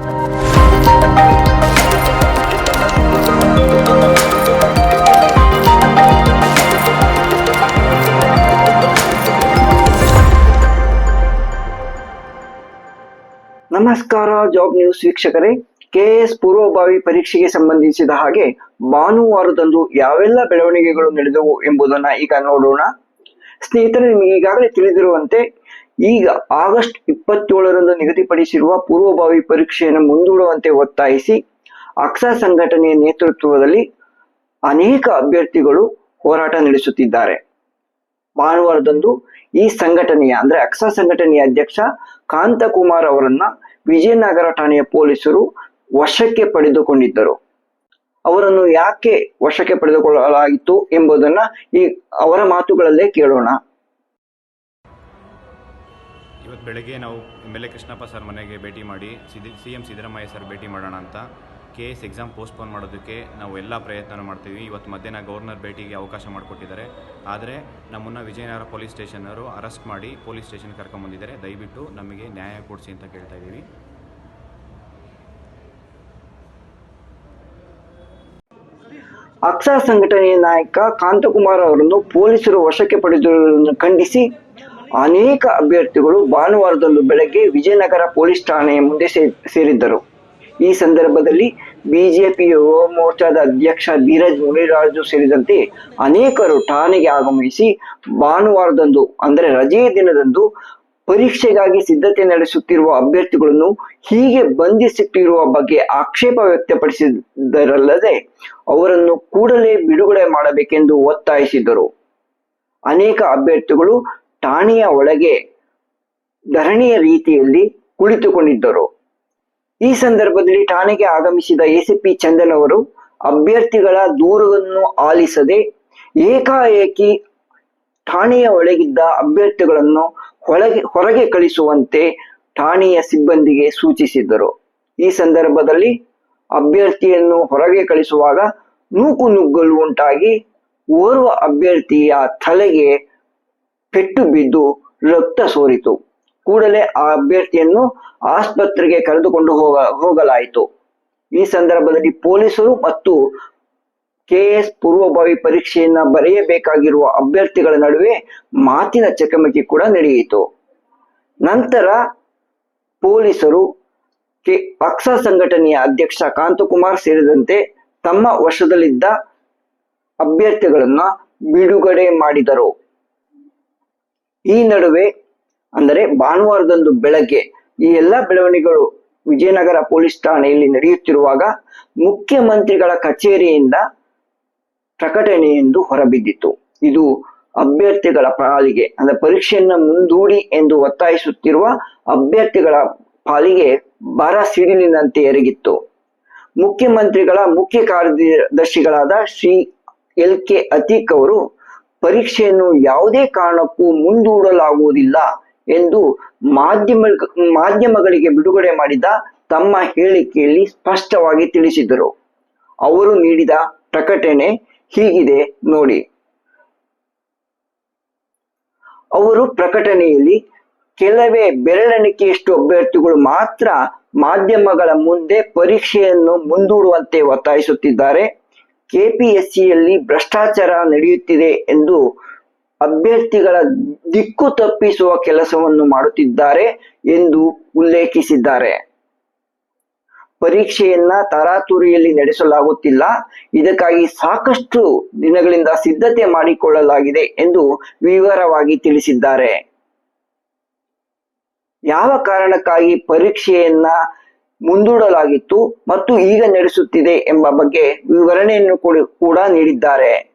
ನಮಸ್ಕಾರ job news ವೀಕ್ಷಕರೇ. KS ಪೂರ್ವಭಾವಿ ಪರೀಕ್ಷೆಗೆ ಸಂಬಂಧಿಸಿದ ಹಾಗೆ ಭಾನುವಾರದಂದು ಯಾವೆಲ್ಲ ಬೆಳವಣಿಗೆಗಳು ನಡೆದವು ಎಂಬುದನ್ನ ಈಗ ನೋಡೋಣ. ಸ್ನೇಹಿತರೆ, ನಿಮಗೆ ಈಗಾಗಲೇ ತಿಳಿದಿರುವಂತೆ ಈಗ ಆಗಸ್ಟ್ ಇಪ್ಪತ್ತೇಳರಂದು ನಿಗದಿಪಡಿಸಿರುವ ಪೂರ್ವಭಾವಿ ಪರೀಕ್ಷೆಯನ್ನು ಮುಂದೂಡುವಂತೆ ಒತ್ತಾಯಿಸಿ ಅಕ್ಸಾ ಸಂಘಟನೆಯ ನೇತೃತ್ವದಲ್ಲಿ ಅನೇಕ ಅಭ್ಯರ್ಥಿಗಳು ಹೋರಾಟ ನಡೆಸುತ್ತಿದ್ದಾರೆ. ಭಾನುವಾರದಂದು ಈ ಸಂಘಟನೆಯ, ಅಂದ್ರೆ ಅಕ್ಸಾ ಸಂಘಟನೆಯ ಅಧ್ಯಕ್ಷ ಕಾಂತಕುಮಾರ್ ಅವರನ್ನ ವಿಜಯನಗರ ಠಾಣೆಯ ಪೊಲೀಸರು ವಶಕ್ಕೆ ಪಡೆದುಕೊಂಡಿದ್ದರು. ಅವರನ್ನು ಯಾಕೆ ವಶಕ್ಕೆ ಪಡೆದುಕೊಳ್ಳಲಾಯಿತು ಎಂಬುದನ್ನ ಈ ಅವರ ಮಾತುಗಳಲ್ಲೇ ಕೇಳೋಣ. ಇವತ್ತು ಬೆಳಗ್ಗೆ ನಾವು M L A Krishnappa sir ಮನೆಗೆ ಭೇಟಿ ಮಾಡಿ ಸಿದಿ, ಸಿ ಎಂ ಸಿದ್ದರಾಮಯ್ಯ ಸರ್ ಭೇಟಿ ಮಾಡೋಣ ಅಂತ ಕೆ ಎಸ್ ಎಕ್ಸಾಮ್ ಪೋಸ್ಟ್ಪೋನ್ ಮಾಡೋದಕ್ಕೆ ನಾವು ಎಲ್ಲ ಪ್ರಯತ್ನ ಮಾಡ್ತೀವಿ. ಇವತ್ತು ಮಧ್ಯಾಹ್ನ ಗವರ್ನರ್ ಭೇಟಿಗೆ ಅವಕಾಶ ಮಾಡಿಕೊಟ್ಟಿದ್ದಾರೆ. ಆದರೆ ನಮ್ಮನ್ನು ವಿಜಯನಗರ ಪೊಲೀಸ್ ಸ್ಟೇಷನವರು ಅರೆಸ್ಟ್ ಮಾಡಿ ಪೊಲೀಸ್ ಸ್ಟೇಷನ್ ಕರ್ಕೊಂಬಂದಿದ್ದಾರೆ. ದಯವಿಟ್ಟು ನಮಗೆ ನ್ಯಾಯ ಕೊಡಿಸಿ ಅಂತ ಕೇಳ್ತಾ ಇದ್ದೀವಿ. ಅಕ್ಷರ ಸಂಘಟನೆಯ ನಾಯಕ ಕಾಂತಕುಮಾರ್ ಅವರನ್ನು ಪೊಲೀಸರು ವಶಕ್ಕೆ ಪಡೆದಿರುವುದನ್ನು ಖಂಡಿಸಿ ಅನೇಕ ಅಭ್ಯರ್ಥಿಗಳು ಭಾನುವಾರದಂದು ಬೆಳಗ್ಗೆ ವಿಜಯನಗರ ಪೊಲೀಸ್ ಠಾಣೆಯ ಮುಂದೆ ಸೇರಿದ್ದರು. ಈ ಸಂದರ್ಭದಲ್ಲಿ ಬಿಜೆಪಿ ಯುವ ಮೋರ್ಚಾದ ಅಧ್ಯಕ್ಷ ಧೀರಜ್ ಮುನಿರಾಜು ಸೇರಿದಂತೆ ಅನೇಕರು ಠಾಣೆಗೆ ಆಗಮಿಸಿ ಭಾನುವಾರದಂದು, ಅಂದರೆ ರಜೆಯ ದಿನದಂದು ಪರೀಕ್ಷೆಗಾಗಿ ಸಿದ್ಧತೆ ನಡೆಸುತ್ತಿರುವ ಅಭ್ಯರ್ಥಿಗಳನ್ನು ಹೀಗೆ ಬಂಧಿಸಿಟ್ಟಿರುವ ಬಗ್ಗೆ ಆಕ್ಷೇಪ ವ್ಯಕ್ತಪಡಿಸಿದರಲ್ಲದೆ ಅವರನ್ನು ಕೂಡಲೇ ಬಿಡುಗಡೆ ಮಾಡಬೇಕೆಂದು ಒತ್ತಾಯಿಸಿದರು ಅನೇಕ ಅಭ್ಯರ್ಥಿಗಳು ಠಾಣೆಯ ಒಳಗೆ ಧರಣಿಯ ರೀತಿಯಲ್ಲಿ ಕುಳಿತುಕೊಂಡಿದ್ದರು. ಈ ಸಂದರ್ಭದಲ್ಲಿ ಠಾಣೆಗೆ ಆಗಮಿಸಿದ ಎಸಿಪಿ ಚಂದನ್ ಅವರು ಅಭ್ಯರ್ಥಿಗಳ ದೂರವನ್ನು ಆಲಿಸದೆ ಏಕಾಏಕಿ ಠಾಣೆಯ ಒಳಗಿದ್ದ ಅಭ್ಯರ್ಥಿಗಳನ್ನು ಹೊರಗೆ ಹೊರಗೆ ಕಳಿಸುವಂತೆ ಠಾಣೆಯ ಸಿಬ್ಬಂದಿಗೆ ಸೂಚಿಸಿದ್ದರು. ಈ ಸಂದರ್ಭದಲ್ಲಿ ಅಭ್ಯರ್ಥಿಯನ್ನು ಹೊರಗೆ ಕಳಿಸುವಾಗ ನೂಕು ನುಗ್ಗಲು ಉಂಟಾಗಿ ಓರ್ವ ಅಭ್ಯರ್ಥಿಯ ತಲೆಗೆ ಪೆಟ್ಟು ಬಿದ್ದು ರಕ್ತ ಸೋರಿತು. ಕೂಡಲೇ ಆ ಅಭ್ಯರ್ಥಿಯನ್ನು ಆಸ್ಪತ್ರೆಗೆ ಕರೆದುಕೊಂಡು ಹೋಗ, ಹೋಗಲಾಯಿತು. ಈ ಸಂದರ್ಭದಲ್ಲಿ ಪೊಲೀಸರು ಮತ್ತು ಕೆಎಸ್ ಪೂರ್ವಭಾವಿ ಪರೀಕ್ಷೆಯನ್ನ ಬರೆಯಬೇಕಾಗಿರುವ ಅಭ್ಯರ್ಥಿಗಳ ನಡುವೆ ಮಾತಿನ ಚಕಮಕಿ ಕೂಡ ನಡೆಯಿತು. ನಂತರ ಪೊಲೀಸರು ಕೆ, ಪಕ್ಷ ಸಂಘಟನೆಯ ಅಧ್ಯಕ್ಷ ಕಾಂತಕುಮಾರ್ ಸೇರಿದಂತೆ ತಮ್ಮ ವಶದಲ್ಲಿದ್ದ ಅಭ್ಯರ್ಥಿಗಳನ್ನ ಬಿಡುಗಡೆ ಮಾಡಿದರು. ಈ ನಡುವೆ ಅಂದರೆ ಭಾನುವಾರದಂದು ಬೆಳಗ್ಗೆ ಈ ಎಲ್ಲ ಬೆಳವಣಿಗೆಗಳು ವಿಜಯನಗರ ಪೊಲೀಸ್ ಠಾಣೆಯಲ್ಲಿ ನಡೆಯುತ್ತಿರುವಾಗ ಮುಖ್ಯಮಂತ್ರಿಗಳ ಕಚೇರಿಯಿಂದ ಪ್ರಕಟಣೆಯೆಂದು ಹೊರಬಿದ್ದಿತು ಇದು ಅಭ್ಯರ್ಥಿಗಳ ಪಾಲಿಗೆ ಅಂದ್ರೆ ಪರೀಕ್ಷೆಯನ್ನ ಮುಂದೂಡಿ ಎಂದು ಒತ್ತಾಯಿಸುತ್ತಿರುವ ಅಭ್ಯರ್ಥಿಗಳ ಪಾಲಿಗೆ ಬರ ಸಿಡಿಲಿನಂತೆ ಎರಗಿತ್ತು. ಮುಖ್ಯಮಂತ್ರಿಗಳ ಮುಖ್ಯ ಕಾರ್ಯದರ್ಶಿಗಳಾದ ಶ್ರೀ ಎಲ್ ಕೆ ಅತೀಕ್ ಅವರು ಪರೀಕ್ಷೆಯನ್ನು ಯಾವುದೇ ಕಾರಣಕ್ಕೂ ಮುಂದೂಡಲಾಗುವುದಿಲ್ಲ ಎಂದು ಮಾಧ್ಯಮ, ಮಾಧ್ಯಮಗಳಿಗೆ ಬಿಡುಗಡೆ ಮಾಡಿದ ತಮ್ಮ ಹೇಳಿಕೆಯಲ್ಲಿ ಸ್ಪಷ್ಟವಾಗಿ ತಿಳಿಸಿದರು. ಅವರು ನೀಡಿದ ಪ್ರಕಟಣೆ ಹೀಗಿದೆ ನೋಡಿ. ಅವರು ಪ್ರಕಟಣೆಯಲ್ಲಿ, ಕೆಲವೇ ಬೆರಳೆಣಿಕೆಯಷ್ಟು ಅಭ್ಯರ್ಥಿಗಳು ಮಾತ್ರ ಮಾಧ್ಯಮಗಳ ಮುಂದೆ ಪರೀಕ್ಷೆಯನ್ನು ಮುಂದೂಡುವಂತೆ ಒತ್ತಾಯಿಸುತ್ತಿದ್ದಾರೆ. ಕೆಪಿಎಸ್ಸಿಯಲ್ಲಿ ಭ್ರಷ್ಟಾಚಾರ ನಡೆಯುತ್ತಿದೆ ಎಂದು ಅಭ್ಯರ್ಥಿಗಳ ದಿಕ್ಕು ತಪ್ಪಿಸುವ ಕೆಲಸವನ್ನು ಮಾಡುತ್ತಿದ್ದಾರೆ ಎಂದು ಉಲ್ಲೇಖಿಸಿದ್ದಾರೆ. ಪರೀಕ್ಷೆಯನ್ನ ತರಾತುರಿಯಲ್ಲಿ ನಡೆಸಲಾಗುತ್ತಿಲ್ಲ. ಇದಕ್ಕಾಗಿ ಸಾಕಷ್ಟು ದಿನಗಳಿಂದ ಸಿದ್ಧತೆ ಮಾಡಿಕೊಳ್ಳಲಾಗಿದೆ ಎಂದು ವಿವರವಾಗಿ ತಿಳಿಸಿದ್ದಾರೆ. ಯಾವ ಕಾರಣಕ್ಕಾಗಿ ಪರೀಕ್ಷೆಯನ್ನ ಮುಂದೂಡಲಾಗಿತ್ತು ಮತ್ತು ಈಗ ನಡೆಸುತ್ತಿದೆ ಎಂಬ ಬಗ್ಗೆ ವಿವರಣೆಯನ್ನು ಕೂಡ- ನೀಡಿದ್ದಾರೆ.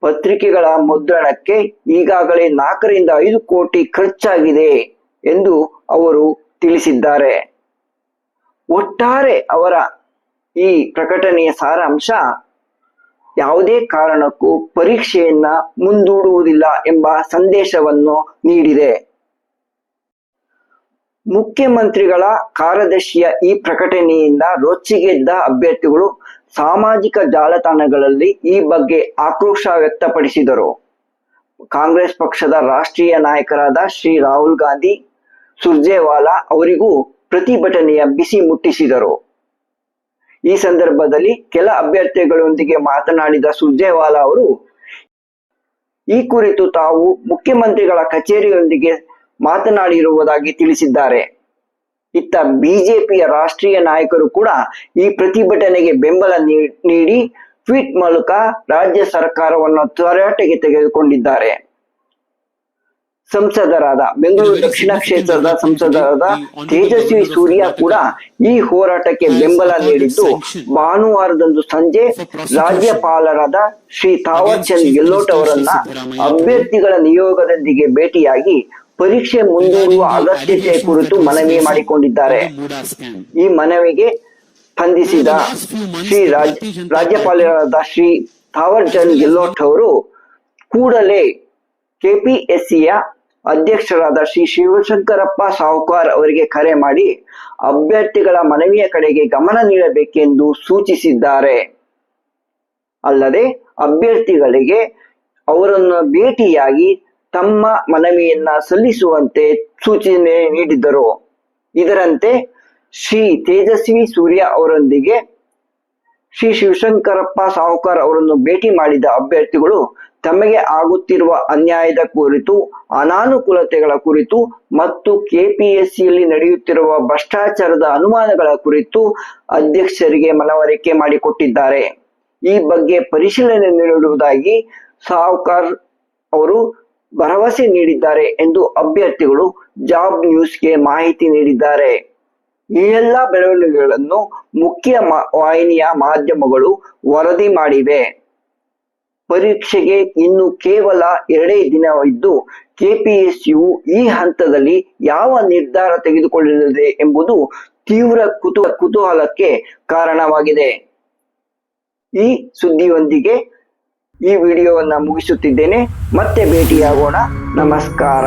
ಪತ್ರಿಕೆಗಳ ಮುದ್ರಣಕ್ಕೆ ಈಗಾಗಲೇ ನಾಲ್ಕರಿಂದ ಐದು ಕೋಟಿ ಖರ್ಚಾಗಿದೆ ಎಂದು ಅವರು ತಿಳಿಸಿದ್ದಾರೆ. ಒಟ್ಟಾರೆ ಅವರ ಈ ಪ್ರಕಟಣೆಯ ಸಾರಾಂಶ, ಯಾವುದೇ ಕಾರಣಕ್ಕೂ ಪರೀಕ್ಷೆಯನ್ನ ಮುಂದೂಡುವುದಿಲ್ಲ ಎಂಬ ಸಂದೇಶವನ್ನು ನೀಡಿದೆ. ಮುಖ್ಯಮಂತ್ರಿಗಳ ಕಾರ್ಯದರ್ಶಿಯ ಈ ಪ್ರಕಟಣೆಯಿಂದ ರೊಚ್ಚಿಗೆದ್ದ ಅಭ್ಯರ್ಥಿಗಳು ಸಾಮಾಜಿಕ ಜಾಲತಾಣಗಳಲ್ಲಿ ಈ ಬಗ್ಗೆ ಆಕ್ರೋಶ ವ್ಯಕ್ತಪಡಿಸಿದರು. ಕಾಂಗ್ರೆಸ್ ಪಕ್ಷದ ರಾಷ್ಟ್ರೀಯ ನಾಯಕರಾದ ಶ್ರೀ ರಾಹುಲ್ ಗಾಂಧಿ, ಸುರ್ಜೇವಾಲಾ ಅವರಿಗೂ ಪ್ರತಿಭಟನೆಯ ಬಿಸಿ ಮುಟ್ಟಿಸಿದರು. ಈ ಸಂದರ್ಭದಲ್ಲಿ ಕೆಲ ಅಭ್ಯರ್ಥಿಗಳೊಂದಿಗೆ ಮಾತನಾಡಿದ ಸುರ್ಜೇವಾಲಾ ಅವರು, ಈ ಕುರಿತು ತಾವು ಮುಖ್ಯಮಂತ್ರಿಗಳ ಕಚೇರಿಯೊಂದಿಗೆ ಮಾತನಾಡಿರುವುದಾಗಿ ತಿಳಿಸಿದ್ದಾರೆ. ಇತ್ತ ಬಿಜೆಪಿಯ ರಾಷ್ಟ್ರೀಯ ನಾಯಕರು ಕೂಡ ಈ ಪ್ರತಿಭಟನೆಗೆ ಬೆಂಬಲ ನೀ- ನೀಡಿ ಟ್ವೀಟ್ ಮೂಲಕ ರಾಜ್ಯ ಸರ್ಕಾರವನ್ನು ತರಾಟೆಗೆ ತೆಗೆದುಕೊಂಡಿದ್ದಾರೆ. ಸಂಸದರಾದ ಬೆಂಗಳೂರು ದಕ್ಷಿಣ ಕ್ಷೇತ್ರದ ಸಂಸದರಾದ ತೇಜಸ್ವಿ ಸೂರ್ಯ ಕೂಡ ಈ ಹೋರಾಟಕ್ಕೆ ಬೆಂಬಲ ನೀಡಿದ್ದು ಭಾನುವಾರದಂದು ಸಂಜೆ ರಾಜ್ಯಪಾಲರಾದ ಶ್ರೀ ಥಾವರ್ ಚಂದ್ ಗೆಲ್ಲೋಟ್ ಅವರನ್ನ ಅಭ್ಯರ್ಥಿಗಳ ನಿಯೋಗದೊಂದಿಗೆ ಭೇಟಿಯಾಗಿ ಪರೀಕ್ಷೆ ಮುಂದೂಡುವ ಅಗತ್ಯತೆ ಕುರಿತು ಮನವಿ ಮಾಡಿಕೊಂಡಿದ್ದಾರೆ. ಈ ಮನವಿಗೆ ಸ್ಪಂದಿಸಿದ ಶ್ರೀ ರಾಜ್ ರಾಜ್ಯಪಾಲರಾದ ಶ್ರೀ ಥಾವರ್ ಚಂದ್ ಗೆಹ್ಲೋಟ್ ಅವರು ಕೂಡಲೇ ಕೆಪಿಎಸ್ಸಿಯ ಅಧ್ಯಕ್ಷರಾದ ಶ್ರೀ ಶಿವಶಂಕರಪ್ಪ ಸಾಹುಕಾರ್ ಅವರಿಗೆ ಕರೆ ಮಾಡಿ ಅಭ್ಯರ್ಥಿಗಳ ಮನವಿಯ ಕಡೆಗೆ ಗಮನ ನೀಡಬೇಕೆಂದು ಸೂಚಿಸಿದ್ದಾರೆ. ಅಲ್ಲದೆ ಅಭ್ಯರ್ಥಿಗಳಿಗೆ ಅವರನ್ನು ಭೇಟಿಯಾಗಿ ತಮ್ಮ ಮನವಿಯನ್ನ ಸಲ್ಲಿಸುವಂತೆ ಸೂಚನೆ ನೀಡಿದರು ಇದರಂತೆ ಶ್ರೀ ತೇಜಸ್ವಿ ಸೂರ್ಯ ಅವರೊಂದಿಗೆ ಶ್ರೀ ಶಿವಶಂಕರಪ್ಪ ಸಾಹುಕಾರ್ ಅವರನ್ನು ಭೇಟಿ ಮಾಡಿದ ಅಭ್ಯರ್ಥಿಗಳು ತಮಗೆ ಆಗುತ್ತಿರುವ ಅನ್ಯಾಯದ ಕುರಿತು, ಅನಾನುಕೂಲತೆಗಳ ಕುರಿತು ಮತ್ತು ಕೆಪಿಎಸ್ಸಿಯಲ್ಲಿ ನಡೆಯುತ್ತಿರುವ ಭ್ರಷ್ಟಾಚಾರದ ಅನುಮಾನಗಳ ಕುರಿತು ಅಧ್ಯಕ್ಷರಿಗೆ ಮನವರಿಕೆ ಮಾಡಿಕೊಟ್ಟಿದ್ದಾರೆ. ಈ ಬಗ್ಗೆ ಪರಿಶೀಲನೆ ನೀಡುವುದಾಗಿ ಸಾಹುಕಾರ್ ಅವರು ಭರವಸೆ ನೀಡಿದ್ದಾರೆ ಎಂದು ಅಭ್ಯರ್ಥಿಗಳು ಜಾಬ್ ನ್ಯೂಸ್ಗೆ ಮಾಹಿತಿ ನೀಡಿದ್ದಾರೆ. ಈ ಎಲ್ಲ ಬೆಳವಣಿಗೆಗಳನ್ನು ಮುಖ್ಯ ವಾಹಿನಿಯ ಮಾಧ್ಯಮಗಳು ವರದಿ ಮಾಡಿವೆ. ಪರೀಕ್ಷೆಗೆ ಇನ್ನು ಕೇವಲ ಎರಡೇ ದಿನವಿದ್ದು ಕೆಪಿಎಸ್ಯು ಈ ಹಂತದಲ್ಲಿ ಯಾವ ನಿರ್ಧಾರ ತೆಗೆದುಕೊಳ್ಳಲಿದೆ ಎಂಬುದು ತೀವ್ರ ಕುತು ಕುತೂಹಲಕ್ಕೆ ಕಾರಣವಾಗಿದೆ. ಈ ಸುದ್ದಿಯೊಂದಿಗೆ ಈ ವಿಡಿಯೋವನ್ನು ಮುಗಿಸುತ್ತಿದ್ದೇನೆ. ಮತ್ತೆ ಭೇಟಿಯಾಗೋಣ. ನಮಸ್ಕಾರ.